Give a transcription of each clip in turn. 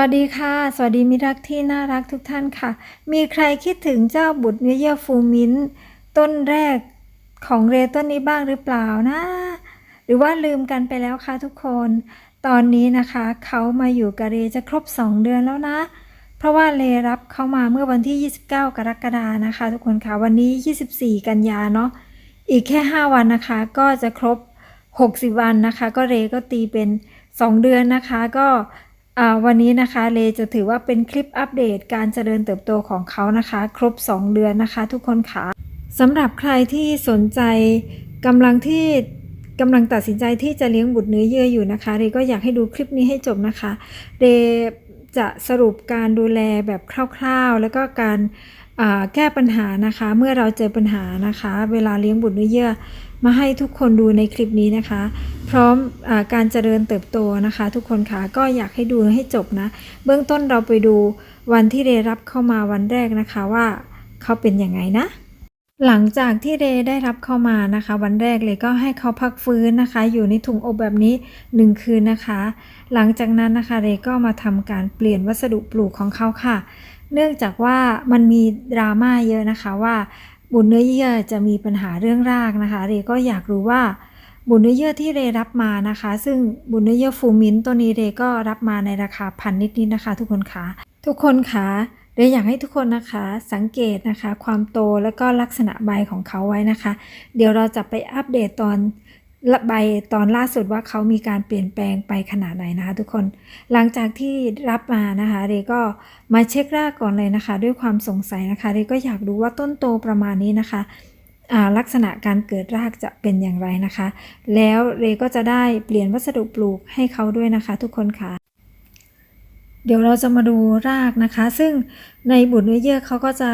วัสดีค่ะ สวัสดีมิรักที่น่ารักทุกท่านค่ะ มีใครคิดถึงเจ้าบุตรเนื้อเยื่อฟูมินต้นแรกของเรต้นนี้บ้างหรือเปล่านะ หรือว่าลืมกันไปแล้วคะทุกคน ตอนนี้นะคะเขามาอยู่กับเรจะครบ 2 เดือนแล้วนะ เพราะว่าเรรับเขามาเมื่อวันที่ 29 กรกฎานะคะ ทุกคนค่ะวันนี้ 24 กันยาเนาะอีกแค่ 5 วันนะคะ ก็จะครบ 60 วันนะคะ ก็เรก็ตีเป็น 2 เดือนนะคะก็ วันนี้นะคะเลจะถือว่าเป็นคลิปอัปเดตการเจริญเติบโตของเขานะคะ ครบ 2 เดือนนะคะ ทุกคนค่ะสำหรับใครที่สนใจกำลังที่กำลังตัดสินใจที่จะเลี้ยงบุตรเนื้อเยื่ออยู่นะคะ เรก็อยากให้ดูคลิปนี้ให้จบนะคะ เรจะสรุปการดูแลแบบคร่าวๆ แล้วก็การ แก้ปัญหานะคะ เมื่อเราเจอปัญหานะคะ เวลาเลี้ยงบุตรเนื้อเยื่อมาให้ทุกคนดูในคลิปนี้นะคะ พร้อมอการเจริญเติบโตนะคะ ทุกคนค่ะก็อยากให้ดูให้จบนะ เบื้องต้นเราไปดูวันที่เรรับเข้ามาวันแรกนะคะว่าเขาเป็นยังไงนะหลังจากที่เรได้รับเข้ามานะคะ วันแรกเลยก็ให้เขาพักฟื้นนะคะ อยู่ในถุงอบแบบนี้ 1 คืนนะคะ หลังจากนั้นนะคะเรก็มาทำการเปลี่ยนวัสดุปลูกของเขาค่ะ เนื่องจากว่ามันมีดราม่าเยอะนะคะว่าบุญเนื้อเยื่อจะมีปัญหาเรื่องรากนะคะ เรก็อยากรู้ว่าบุญเนื้อเยื่อที่เรรับมานะคะ ซึ่งบุญเนื้อเยื่อฟูมินตัวนี้เรก็รับมาในราคาพันนิดๆนะคะ ทุกคนคะทุกคนคะเรอยากให้ทุกคนนะคะสังเกตนะคะ ความโตแล้วก็ลักษณะใบของเขาไว้นะคะ เดี๋ยวเราจะไปอัปเดตตอน ใบตอนล่าสุดว่าเขามีการเปลี่ยนแปลงไปขนาดไหนนะคะ ทุกคนหลังจากที่รับมานะคะเรก็มาเช็ครากก่อนเลยนะคะ ด้วยความสงสัยนะคะเรก็อยากรู้ว่าต้นโตประมาณนี้นะคะลักษณะการเกิดรากจะเป็นอย่างไรนะคะ แล้วเรก็จะได้เปลี่ยนวัสดุปลูกให้เขาด้วยนะคะ ทุกคนค่ะ เดี๋ยวเราจะมาดูรากนะคะ ซึ่งในบุตรเนื้อเยื่อเขาก็จะ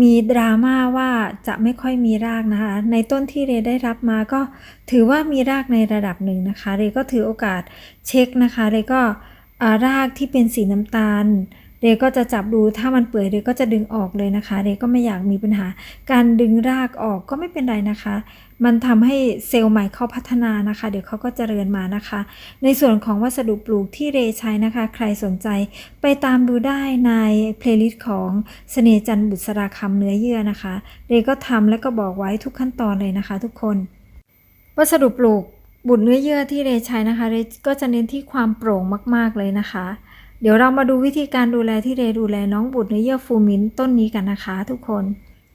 มีดราม่าว่าจะไม่ค่อยมีรากนะคะ ในต้นที่เรได้รับมาก็ถือว่ามีรากในระดับหนึ่งนะคะ เรก็ถือโอกาสเช็คนะคะ เรก็รากที่เป็นสีน้ำตาล เรก็จะจับดูถ้ามันเปื่อยเรก็จะดึงออกเลยนะคะเรก็ไม่อยากมีปัญหา การดึงรากออกก็ไม่เป็นไรนะคะ มันทำให้เซลล์ใหม่เขาพัฒนานะคะ เดี๋ยวเขาก็เจริญมานะคะ ในส่วนของวัสดุปลูกที่เรใช้นะคะ ใครสนใจไปตามดูได้ในเพลย์ลิสต์ของเสน่จันทร์บุษราคำเนื้อเยื่อนะคะเรก็ทำและก็บอกไว้ทุกขั้นตอนเลยนะคะ ทุกคน วัสดุปลูกบุตรเนื้อเยื่อที่เรใช้นะคะเรก็จะเน้นที่ความโปร่งมาก ๆเลยนะคะ เดี๋ยวเรามาดูวิธีการดูแลที่เรดูแลน้องบุตรเนื้อเยื่อฟูมินต้นนี้กันนะคะ ทุกคน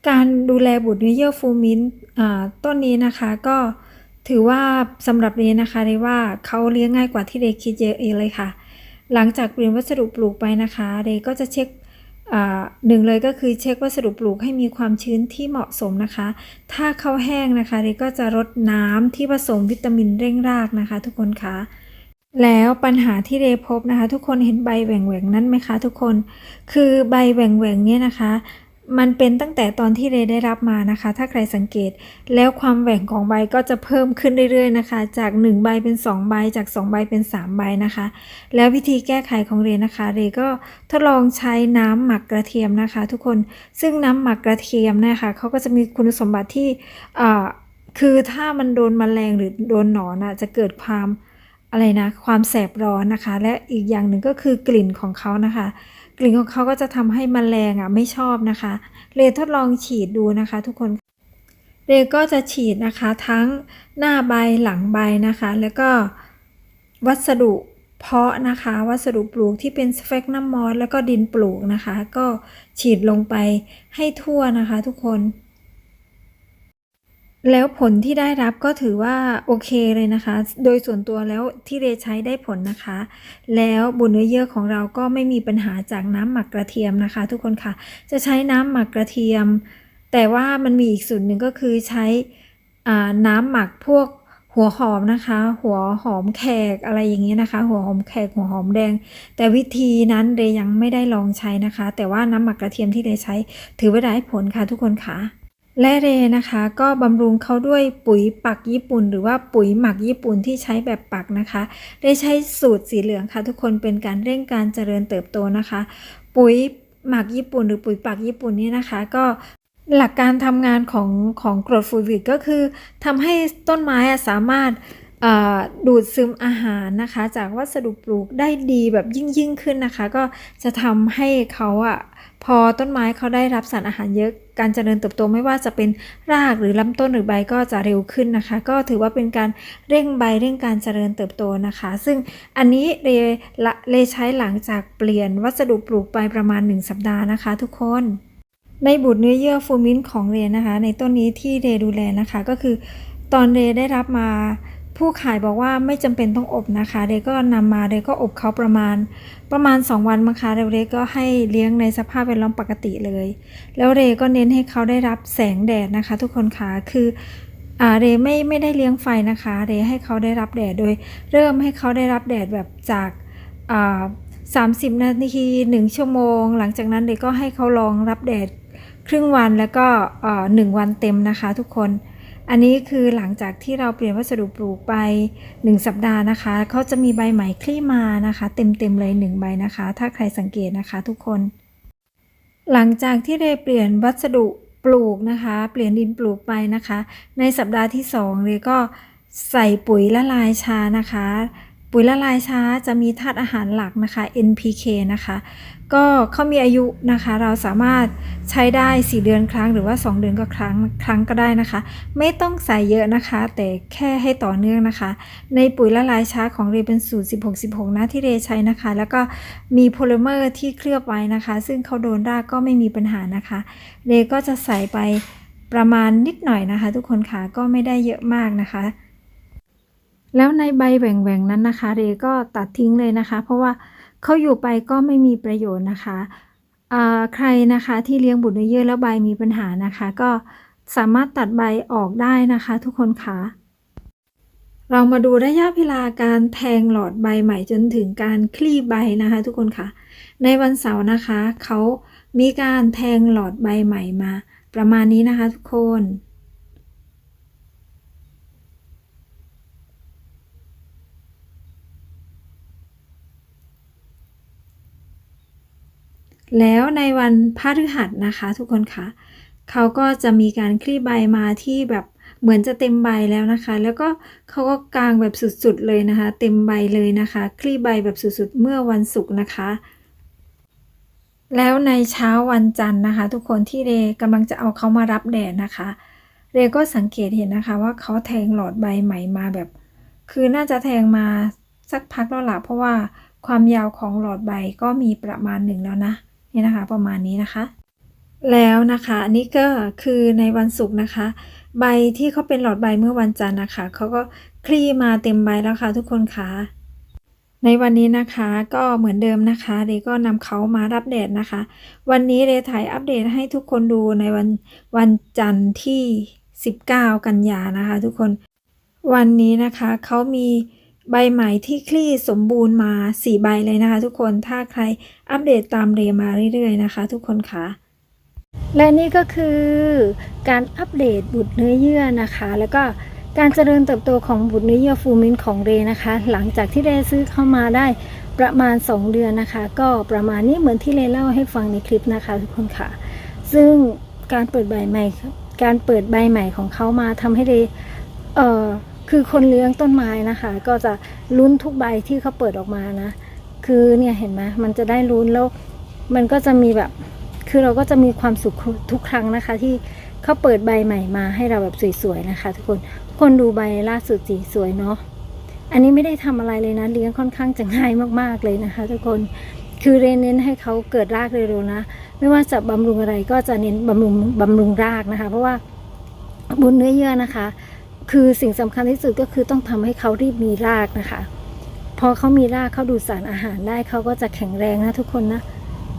การดูแลบุตรเนื้อเยื่อฟูมินต้นนี้นะคะก็ถือว่าสำหรับเรนะคะเรว่าเขาเลี้ยงง่ายกว่าที่เรคิดเยอะเองเลยค่ะ หลังจากเปลี่ยนวัสดุปลูกไปนะคะ เรก็จะเช็คหนึ่งเลยก็คือเช็ควัสดุปลูกให้มีความชื้นที่เหมาะสมนะคะ ถ้าเขาแห้งนะคะเรก็จะรดน้ำที่ผสมวิตามินเร่งรากนะคะ ทุกคนคะ แล้วปัญหาที่เรพบนะคะ ทุกคนเห็นใบแหว่งแหวงๆนั้นไหมคะ ทุกคนคือใบแหว่งแหวงๆเนี่ยนะคะ มันเป็นตั้งแต่ตอนที่เรได้รับมานะคะ ถ้าใครสังเกต แล้วความแหว่งของใบก็จะเพิ่มขึ้นเรื่อยๆนะคะ จาก 1 ใบเป็น 2 ใบ จาก 2 ใบเป็น 3 ใบนะคะ แล้ววิธีแก้ไขของเรนะคะ เรก็ทดลองใช้น้ำหมักกระเทียมนะคะ ทุกคนซึ่งน้ำหมักกระเทียมนะคะเขาก็จะมีคุณสมบัติที่คือถ้ามันโดนแมลงหรือโดนหนอนอะจะเกิดความ อะไรนะความแสบร้อนนะคะ และอีกอย่างหนึ่งก็คือกลิ่นของเขานะคะ กลิ่นของเขาก็จะทำให้มแมลงอะไม่ชอบนะคะ เรทดลองฉีดดูนะคะ ทุกคนเรก็จะฉีดนะคะทั้งหน้าใบหลังใบนะคะ แล้วก็วัสดุเพาะนะคะ วัสดุปลูกที่เป็นสเฟกนัมมอสแล้วก็ดินปลูกนะคะ ก็ฉีดลงไปให้ทั่วนะคะ ทุกคน แล้วผลที่ได้รับก็ถือว่าโอเคเลยนะคะ โดยส่วนตัวแล้วที่เรใช้ได้ผลนะคะ แล้วบุญเนื้อเยื่อของเราก็ไม่มีปัญหาจากน้ำหมักกระเทียมนะคะ ทุกคนค่ะ จะใช้น้ำหมักกระเทียม แต่ว่ามันมีอีกส่วนหนึ่งก็คือใช้น้ำหมักพวกหัวหอมนะคะ หัวหอมแขกอะไรอย่างนี้นะคะ หัวหอมแขกหัวหอมแดง แต่วิธีนั้นเรยังไม่ได้ลองใช้นะคะ แต่ว่าน้ำหมักกระเทียมที่เรใช้ ถือว่าได้ผลค่ะทุกคนค่ะ และเรนะคะก็บำรุงเขาด้วยปุ๋ยปักญี่ปุ่น หรือว่าปุ๋ยหมักญี่ปุ่นที่ใช้แบบปักนะคะ ได้ใช้สูตรสีเหลืองค่ะ ทุกคนเป็นการเร่งการเจริญเติบโตนะคะ ปุ๋ยหมักญี่ปุ่น หรือปุ๋ยปักญี่ปุ่นนี่นะคะ ก็หลักการทำงานของของกรดฟูวิกก็คือทำให้ต้นไม้สามารถ ดูดซึมอาหารนะคะ จากวัสดุปลูกได้ดีแบบยิ่งยิ่งขึ้นนะคะ ก็จะทำให้เขาอะพอต้นไม้เขาได้รับสารอาหารเยอะการเจริญเติบโตไม่ว่าจะเป็นรากหรือลำต้นหรือใบก็จะเร็วขึ้นนะคะ ก็ถือว่าเป็นการเร่งใบเร่งการเจริญเติบโตนะคะ ซึ่งอันนี้เรลเรใช้หลังจากเปลี่ยนวัสดุปลูกไปประมาณ 1 สัปดาห์นะคะ ทุกคนในบุตรเนื้อเยื่อฟูมินของเรนะคะ ในต้นนี้ที่เรดูแลนะคะก็คือ ตอนเรได้รับมา ผู้ขายบอกว่าไม่จำเป็นต้องอบนะคะเรก็นำมาเรก็อบเขาประมาณ ประมาณ 2 วันมั้งคะแล้วเรก็ให้เลี้ยงในสภาพแวดล้อมปกติเลย แล้วเรก็เน้นให้เขาได้รับแสงแดดนะคะ ทุกคนคะคืออ่าเรไม่ไม่ได้เลี้ยงไฟนะคะเรให้เขาได้รับแดดโดย เริ่มให้เขาได้รับแดดแบบจากอ่า30นาที1ชั่วโมง หลังจากนั้นเรก็ให้เขาลองรับแดดครึ่งวันแล้วก็อ่อหนึ่งวันเต็มนะคะ ทุกคน อันนี้คือหลังจากที่เราเปลี่ยนวัสดุปลูกไป 1 สัปดาห์นะคะเขาจะมีใบใหม่คลี่มานะคะ เต็มๆเลย 1 ใบนะคะ ถ้าใครสังเกตนะคะทุกคน หลังจากที่ได้เปลี่ยนวัสดุปลูกนะคะ เปลี่ยนดินปลูกไปนะคะ ในสัปดาห์ที่2เลยก็ใส่ปุ๋ยละลายชานะคะ ปุ๋ยละลายช้าจะมีธาตุอาหารหลักนะคะ NPK นะคะ ก็เขามีอายุนะคะ เราสามารถใช้ได้ 4 เดือนครั้งหรือว่า 2 เดือนก็ครั้งครั้งก็ได้นะคะ ไม่ต้องใส่เยอะนะคะ แต่แค่ให้ต่อเนื่องนะคะ ในปุ๋ยละลายช้าของเรเป็นสูตร 16-16 นะที่เรใช้นะคะ แล้วก็มีโพลิเมอร์ที่เคลือบไว้นะคะ ซึ่งเขาโดนรากก็ไม่มีปัญหานะคะ เรก็จะใส่ไปประมาณนิดหน่อยนะคะ ทุกคนค่ะก็ไม่ได้เยอะมากนะคะ แล้วในใบแหว่งๆนั้นนะคะ เรก็ตัดทิ้งเลยนะคะ เพราะว่าเขาอยู่ไปก็ไม่มีประโยชน์นะคะใครนะคะที่เลี้ยงบุตรเนื้อเยื่อแล้วใบมีปัญหานะคะ ก็สามารถตัดใบออกได้นะคะ ทุกคนค่ะเรามาดูระยะเวลาการแทงหลอดใบใหม่จนถึงการคลี่ใบนะคะ ทุกคนค่ะในวันเสาร์นะคะเขามีการแทงหลอดใบใหม่มา ประมาณนี้นะคะทุกคน แล้วในวันพฤหัสนะคะ ทุกคนคะเขาก็จะมีการคลี่ใบมาที่แบบเหมือนจะเต็มใบแล้วนะคะ แล้วก็เขาก็กางแบบสุดๆเลยนะคะ เต็มใบเลยนะคะ คลี่ใบแบบสุดๆเมื่อวันศุกร์นะคะ แล้วในเช้าวันจันทร์นะคะ ทุกคนที่เรกำลังจะเอาเขามารับแดดนะคะ เรก็สังเกตเห็นนะคะ ว่าเขาแทงหลอดใบใหม่มาแบบ คือน่าจะแทงมาสักพักแล้วล่ะเพราะว่าความยาวของหลอดใบก็มีประมาณหนึ่งแล้วนะ นี่นะคะ ประมาณนี้นะคะ แล้วนะคะอันนี้ก็คือในวันศุกร์นะคะ ใบที่เขาเป็นหลอดใบเมื่อวันจันทร์นะคะเขาก็คลี่มาเต็มใบแล้วค่ะทุกคนคะในวันนี้นะคะก็เหมือนเดิมนะคะเรก็นำเขามารับแดดนะคะ วันนี้เรถ่ายอัปเดตให้ทุกคนดูในวันวันจันทร์ที่ 19 กันยานะคะ ทุกคนวันนี้นะคะเขามี ใบใหม่ที่คลี่สมบูรณ์มา 4 ใบเลยนะคะ ทุกคนถ้าใครอัปเดตตามเรมาเรื่อยๆนะคะ ทุกคนคะและนี่ก็คือการอัปเดตบุตรเนื้อเยื่อนะคะ แล้วก็การเจริญเติบโตของบุตรเนื้อเยื่อฟูมินของเรนะคะ หลังจากที่เรซื้อเข้ามาได้ประมาณ 2 เดือนนะคะ ก็ประมาณนี้เหมือนที่เรเล่าให้ฟังในคลิปนะคะทุกคนค่ะ ซึ่งการเปิดใบใหม่ การเปิดใบใหม่ของเขามาทำให้เรเอ่อ คือคนเลี้ยงต้นไม้นะคะ ก็จะลุ้นทุกใบที่เขาเปิดออกมานะ คือเนี่ยเห็นไหมมันจะได้ลุ้นแล้วมันก็จะมีแบบ คือเราก็จะมีความสุขทุกครั้งนะคะ ที่เขาเปิดใบใหม่มาให้เราแบบสวยๆนะคะ ทุกคนคนดูใบล่าสุดสีสวยเนาะอันนี้ไม่ได้ทำอะไรเลยนะเลี้ยงค่อนข้างจะง่ายมากๆเลยนะคะ ทุกคนคือเรนเน้นให้เขาเกิดรากเร็วๆนะ ไม่ว่าจะบำรุงอะไรก็จะเน้นบำรุงบำรุงรากนะคะ เพราะว่าบุญเนื้อเยื่อนะคะ คือสิ่งสำคัญที่สุดก็คือต้องทำให้เขารีบมีรากนะคะ พอเขามีรากเขาดูดสารอาหารได้เขาก็จะแข็งแรงนะทุกคนนะ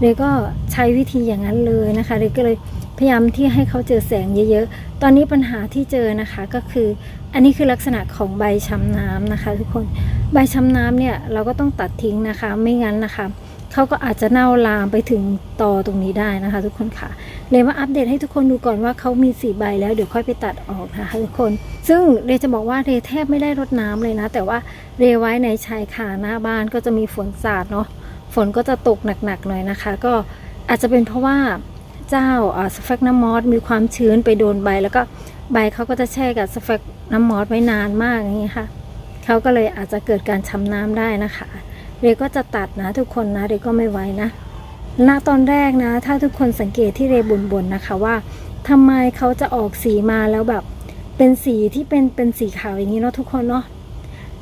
เรก็ใช้วิธีอย่างนั้นเลยนะคะเรก็เลยพยายามที่ให้เขาเจอแสงเยอะๆ ตอนนี้ปัญหาที่เจอนะคะก็คือ อันนี้คือลักษณะของใบช้ำน้ำนะคะ ทุกคน ใบช้ำน้ำเนี่ยเราก็ต้องตัดทิ้งนะคะ ไม่งั้นนะคะ เขาก็อาจจะเน่าลามไปถึงตอตรงนี้ได้นะคะ ทุกคนค่ะ เลยมาอัปเดตให้ทุกคนดูก่อนว่าเขามีสีใบแล้วเดี๋ยวค่อยไปตัดออกนะคะทุกคน ซึ่งเรจะบอกว่าเรแทบไม่ได้รดน้ำเลยนะ แต่ว่าเรไว้ในชายคาหน้าบ้านก็จะมีฝนสาดเนาะฝนก็จะตกหนักๆหน่อยนะคะ ก็อาจจะเป็นเพราะว่าเจ้าสแฟกน้ำมอสมีความชื้นไปโดนใบ แล้วก็ใบเขาก็จะแช่กับสแฟกน้ำมอสไว้นานมากอย่างนี้ค่ะเขาก็เลยอาจจะเกิดการช้ำน้ำได้นะคะ เรก็จะตัดนะทุกคนนะเรก็ไม่ไหวนะณตอนแรกนะ ถ้าทุกคนสังเกตที่เรบ่นๆนะคะว่าทำไมเขาจะออกสีมาแล้วแบบ เป็นสีที่เป็นเป็นสีขาวอย่างนี้เนาะทุกคนเนาะ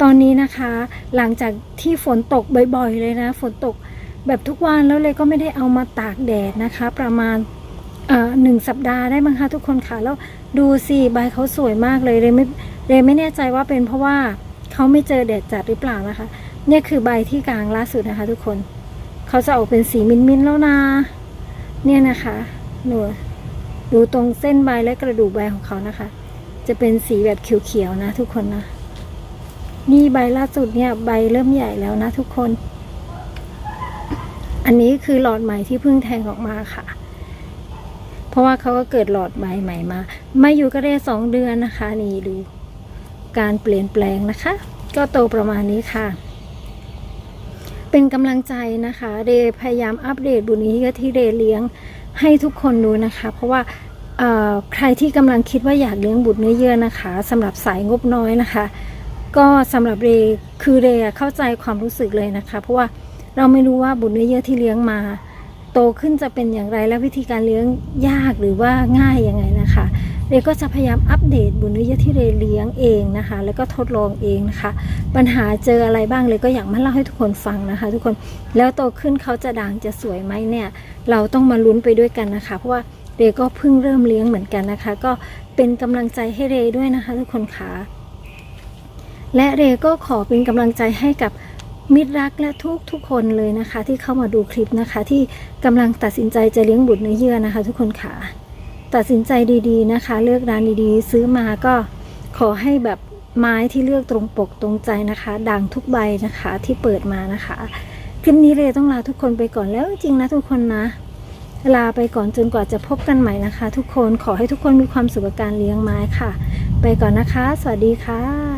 ตอนนี้นะคะ หลังจากที่ฝนตกบ่อยๆเลยนะ ฝนตกแบบทุกวันแล้วเลยก็ไม่ได้เอามาตากแดดนะคะ ประมาณเอ่อหนึ่งสัปดาห์ได้มั้งคะทุกคนค่ะแล้วดูสิใบเขาสวยมากเลยเลยไม่เลยไม่แน่ใจว่าเป็นเพราะว่าเขาไม่เจอแดดจัดหรือเปล่านะคะ เนี่ยคือใบที่กลางล่าสุดนะคะ ทุกคน เขาจะออกเป็นสีมิ้นๆแล้วนะ เนี่ยนะคะหนูดูตรงเส้นใบและกระดูกใบของเขานะคะ จะเป็นสีแบบเขียวๆนะทุกคนนะ นี่ใบล่าสุดเนี่ยใบเริ่มใหญ่แล้วนะทุกคน อันนี้คือหลอดใหม่ที่เพิ่งแทงออกมาค่ะ เพราะว่าเขาก็เกิดหลอดใบใหม่มา มาอยู่ก็ได้สองเดือนนะคะ นี่ดู การเปลี่ยนแปลงนะคะ ก็โตประมาณนี้ค่ะ เป็นกำลังใจนะคะ เดพยายามอัปเดตบุญนี้ก็ที่เดเลี้ยงให้ทุกคนดูนะคะ เพราะว่าใครที่กำลังคิดว่าอยากเลี้ยงบุตรเนื้อเยื่อนะคะสำหรับสายงบน้อยนะคะ ก็สำหรับเดย์คือเดย์เข้าใจความรู้สึกเลยนะคะ เพราะว่าเราไม่รู้ว่าบุตรเนื้อเยื่อที่เลี้ยงมา โตขึ้นจะเป็นอย่างไรและวิธีการเลี้ยงยากหรือว่าง่ายยังไงนะคะ เรก็จะพยายามอัปเดตบุญวิทยาที่เรเลี้ยงเองนะคะ แล้วก็ทดลองเองนะคะ ปัญหาเจออะไรบ้างเลยก็อยากมาเล่าให้ทุกคนฟังนะคะ ทุกคนแล้วโตขึ้นเขาจะด่างจะสวยไหมเนี่ย เราต้องมาลุ้นไปด้วยกันนะคะ เพราะว่าเรก็เพิ่งเริ่มเลี้ยงเหมือนกันนะคะ ก็เป็นกำลังใจให้เรด้วยนะคะ ทุกคนค่ะและเรก็ขอเป็นกำลังใจให้กับมิตรรักและทุกทุกคนเลยนะคะ ที่เข้ามาดูคลิปนะคะ ที่กำลังตัดสินใจจะเลี้ยงบุตรเนื้อเยื่อนะคะ ทุกคนค่ะ ตัดสินใจดีๆนะคะ เลือกร้านดีๆ ซื้อมาก็ขอให้แบบไม้ที่เลือกตรงปกตรงใจนะคะ ด่างทุกใบนะคะที่เปิดมานะคะคลิปนี้เลยต้องลาทุกคนไปก่อนแล้วจริงนะทุกคนนะ ลาไปก่อนจนกว่าจะพบกันใหม่นะคะ ทุกคนขอให้ทุกคนมีความสุขกับการเลี้ยงไม้ค่ะ ไปก่อนนะคะ สวัสดีค่ะ